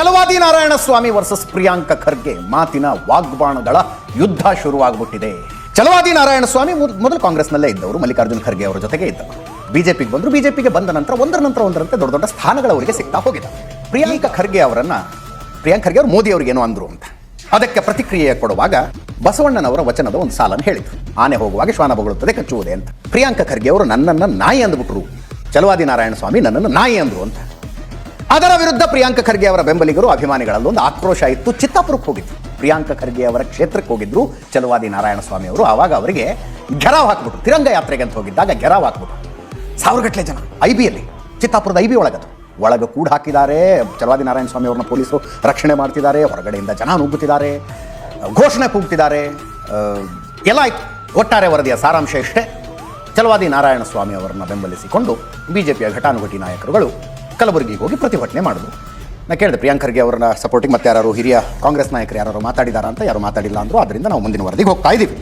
ಛಲವಾದಿ Narayana Swamy versus Priyanka Kharge ಮಾತಿನ ವಾಗ್ಬಾಣಗಳ ಯುದ್ಧ ಶುರುವಾಗ್ಬಿಟ್ಟಿದೆ. ಛಲವಾದಿ ನಾರಾಯಣ ಸ್ವಾಮಿ ಮೊದಲು ಕಾಂಗ್ರೆಸ್ನಲ್ಲೇ ಇದ್ದವರು ಮಲ್ಲಿಕಾರ್ಜುನ್ ಖರ್ಗೆ ಅವರ ಜೊತೆಗೆ ಇದ್ದವರು ಬಿಜೆಪಿಗೆ ಬಂದರು ಬಿಜೆಪಿಗೆ ಬಂದ ನಂತರ ಒಂದರ ನಂತರ ಒಂದರಂತೆ ದೊಡ್ಡ ದೊಡ್ಡ ಸ್ಥಾನಗಳು ಅವರಿಗೆ ಸಿಗ್ತಾ ಹೋಗಿದೆ. ಪ್ರಿಯಾಂಕ ಖರ್ಗೆ ಅವರನ್ನ ಪ್ರಿಯಾಂಕ್ ಖರ್ಗೆ ಅವರು ಮೋದಿ ಅವರಿಗೆ ಏನೋ ಅಂದ್ರು ಅಂತ. ಅದಕ್ಕೆ ಪ್ರತಿಕ್ರಿಯೆ ಕೊಡುವಾಗ ಬಸವಣ್ಣನವರ ವಚನದ ಒಂದು ಸಾಲನ್ನು ಹೇಳಿದರು. ಆನೆ ಹೋಗುವಾಗ ಶ್ವಾನ ಬೊಗಳುತ್ತದೆ ಕಚ್ಚುವುದೇ ಅಂತ. ಪ್ರಿಯಾಂಕ ಖರ್ಗೆ ಅವರು ನನ್ನನ್ನು ನಾಯಿ ಅಂದ್ಬಿಟ್ರು. ಚಲವಾದಿ ನಾರಾಯಣ ಸ್ವಾಮಿ ನನ್ನನ್ನು ನಾಯಿ ಅಂದರು ಅಂತ. ಅದರ ವಿರುದ್ಧ ಪ್ರಿಯಾಂಕ ಖರ್ಗೆ ಅವರ ಬೆಂಬಲಿಗರು ಅಭಿಮಾನಿಗಳಲ್ಲೊಂದು ಆಕ್ರೋಶ ಇತ್ತು. ಚಿತ್ತಾಪುರಕ್ಕೆ ಹೋಗಿದ್ರು. ಪ್ರಿಯಾಂಕ ಖರ್ಗೆ ಅವರ ಕ್ಷೇತ್ರಕ್ಕೆ ಹೋಗಿದ್ರು. ಚಲವಾದಿ ನಾರಾಯಣ ಸ್ವಾಮಿ ಅವರು ಆವಾಗ ಅವರಿಗೆ ಗೆರಾವ್ ಹಾಕ್ಬಿಟ್ರು. ತಿರಂಗ ಯಾತ್ರೆಗೆ ಅಂತ ಹೋಗಿದ್ದಾಗ ಗೆರಾವ್ ಹಾಕ್ಬಿಟ್ರು. ಸಾವಿರಗಟ್ಟಲೆ ಜನ ಐ ಬಿಯಲ್ಲಿ ಚಿತ್ತಾಪುರದ ಐ ಬಿ ಒಳಗದು. ಒಳಗೆ ಕೂಡ ಹಾಕಿದ್ದಾರೆ. ಚಲವಾದಿ ನಾರಾಯಣ ಸ್ವಾಮಿ ಅವ್ರನ್ನ ಪೊಲೀಸರು ರಕ್ಷಣೆ ಮಾಡ್ತಿದ್ದಾರೆ. ಹೊರಗಡೆಯಿಂದ ಜನ ನುಗ್ಗುತ್ತಿದ್ದಾರೆ. ಘೋಷಣೆ ಕೂಗ್ತಿದ್ದಾರೆ. ಎಲ್ಲ ಆಯ್ತು. ಒಟ್ಟಾರೆ ವರದಿಯ ಸಾರಾಂಶ ಇಷ್ಟೇ. ಚಲವಾದಿ ನಾರಾಯಣ ಸ್ವಾಮಿ ಅವರನ್ನು ಬೆಂಬಲಿಸಿಕೊಂಡು ಪಿಯ ಘಟಾನುಘಟಿ ನಾಯಕರುಗಳು ಕಲಬುರಗಿಗೆ ಹೋಗಿ ಪ್ರತಿಭಟನೆ ಮಾಡಿದ್ರು ನಾನು ಕೇಳಿದೆ, ಪ್ರಿಯಾಂಕ್ ಖರ್ಗೆ ಅವರನ್ನ ಸಪೋರ್ಟಿಂಗ್ ಮತ್ತೆ ಯಾರು ಹಿರಿಯ ಕಾಂಗ್ರೆಸ್ ನಾಯಕರು ಯಾರು ಮಾತಾಡಿದಾರ ಅಂತ? ಯಾರು ಮಾತಾಡಿಲ್ಲ ಅಂದ್ರು. ಅದರಿಂದ ನಾವು ಮುಂದಿನ ವರದಿಗೆ ಹೋಗ್ತಾ ಇದ್ದೀವಿ